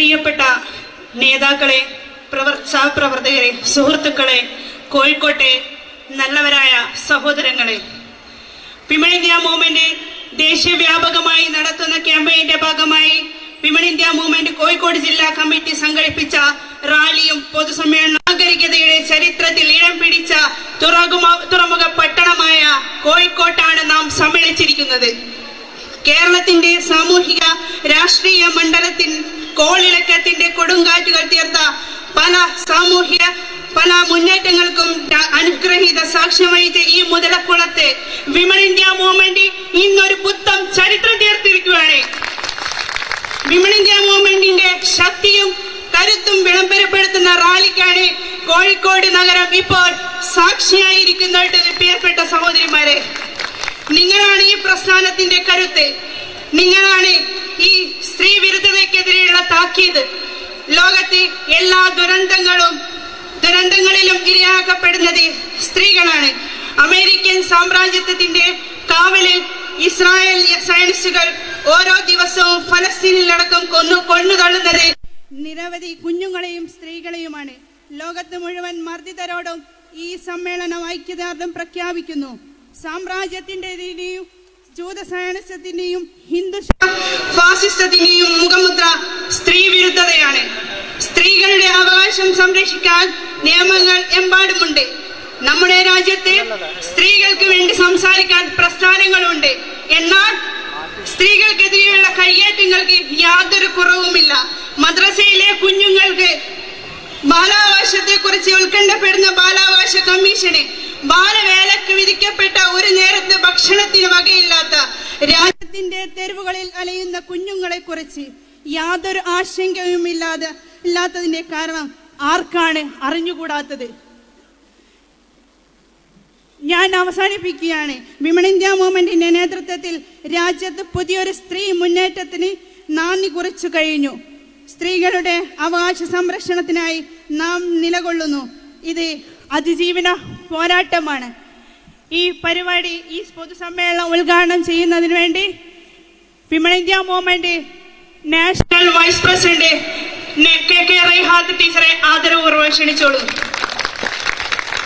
പ്രിയപ്പെട്ട നേതാക്കളെ പ്രവർ സഹപ്രവർത്തകരെ സുഹൃത്തുക്കളെ കോഴിക്കോട്ടെ നല്ലവരായ സഹോദരങ്ങളെ. വിമൺ ഇന്ത്യ മൂവ്മെന്റ് ദേശീയവ്യാപകമായി നടത്തുന്ന ക്യാമ്പയിന്റെ ഭാഗമായി വിമൺ ഇന്ത്യ മൂവ്മെന്റ് കോഴിക്കോട് ജില്ലാ കമ്മിറ്റി സംഘടിപ്പിച്ച റാലിയും പൊതുസമ്മേളന നാഗരികതയുടെ ചരിത്രത്തിൽ ഇടം പിടിച്ച തുറമുഖ തുറമുഖ പട്ടണമായ കോഴിക്കോട്ടാണ് നാം സമ്മേളിച്ചിരിക്കുന്നത്. കേരളത്തിന്റെ സാമൂഹിക രാഷ്ട്രീയ മണ്ഡലത്തിൽ കോളിളക്കത്തിന്റെ കൊടുങ്കാറ്റുകൾ തീർത്ത പല സാമൂഹ്യ പല മുന്നേറ്റങ്ങൾക്കും അനുഗ്രഹീത സാക്ഷ്യം വഹിച്ച ഈ മുതലക്കുളത്ത് വിമൺ ഇന്ത്യ മൂവ്മെന്റ് ഇന്നൊരു പുത്തം ചരിത്രം തീർത്തിരിക്കുകയാണ്. വിമൺ ഇന്ത്യ മൂവ്മെന്റിന്റെ ശക്തിയും കരുത്തും വിളംബരപ്പെടുത്തുന്ന റാലിക്കാണ് കോഴിക്കോട് നഗരം ഇപ്പോൾ സാക്ഷിയായിരിക്കുന്നത് പ്രിയപ്പെട്ട സഹോദരിമാരെ. നിങ്ങളാണ് ഈ പ്രസ്ഥാനത്തിന്റെ കരുത്ത്. നിങ്ങളാണ് താക്കീത് ലോകത്തെ എല്ലാ ദുരന്തങ്ങളും ദുരന്തങ്ങളിലും ഇരയാക്കപ്പെടുന്നത് സ്ത്രീകളാണ്. അമേരിക്കൻ സാമ്രാജ്യത്വത്തിന്റെ കാവലിൽ ഇസ്രായേൽ സയൻസുകൾ ഓരോ ദിവസവും ഫലസ്തീനിലടക്കം കൊന്നു കൊണ്ടുതള്ളുന്നത് നിരവധി കുഞ്ഞുങ്ങളെയും സ്ത്രീകളെയുമാണ്. ലോകത്ത് മുഴുവൻ മർദ്ദിതരോടും ഈ സമ്മേളനം ഐക്യദാർഢ്യം പ്രഖ്യാപിക്കുന്നു. സാമ്രാജ്യത്തിന്റെയും ജൂതസയനസത്തിന്റെയും ഹിന്ദു ഫാസിസത്തിന്റെയും മുഖമുദ്ര സ്ത്രീ വിരുദ്ധതയാണ് സ്ത്രീകളുടെ അവകാശം സംരക്ഷിക്കാൻ നിയമങ്ങൾ എമ്പാടുമുണ്ട്. നമ്മുടെ രാജ്യത്ത് സ്ത്രീകൾക്ക് വേണ്ടി സംസാരിക്കാൻ പ്രസ്ഥാനങ്ങളുണ്ട്. എന്നാൽ സ്ത്രീകൾക്കെതിരെയുള്ള കയ്യേറ്റങ്ങൾക്ക് യാതൊരു കുറവുമില്ല. മദ്രസയിലെ കുഞ്ഞുങ്ങൾക്ക് ബാലാവകാശത്തെ കുറിച്ച് ഉത്കണ്ഠപ്പെടുന്ന ബാലാവകാശ കമ്മീഷന് ബാലവേലക്ക് വിധിക്കപ്പെട്ട ഒരു നേരത്തെ ഭക്ഷണത്തിന് വകയില്ലാത്ത രാജ്യത്തിന്റെ അലയുന്ന കുഞ്ഞുങ്ങളെ കുറിച്ച് യാതൊരു ആശങ്കയും ഇല്ലാതെ ഇല്ലാത്തതിന്റെ കാരണം ആർക്കാണ് അറിഞ്ഞുകൂടാത്തത്? ഞാൻ അവസാനിപ്പിക്കുകയാണ്. വിമൺ ഇന്ത്യ മൂവ്മെന്റിന്റെ നേതൃത്വത്തിൽ രാജ്യത്ത് പുതിയൊരു സ്ത്രീ മുന്നേറ്റത്തിന് നാന്ദി കുറിച്ചു കഴിഞ്ഞു. സ്ത്രീകളുടെ അവകാശ സംരക്ഷണത്തിനായി നാം നിലകൊള്ളുന്നു. ഇത് അതിജീവന പോരാട്ടമാണ്. ഈ പരിപാടി ഈ പൊതുസമ്മേളനം ഉദ്ഘാടനം ചെയ്യുന്നതിന് വേണ്ടി women India movement national vice president K K Raihad ടീച്ചറെ ആദരപൂർവം ക്ഷണിച്ചോളൂ.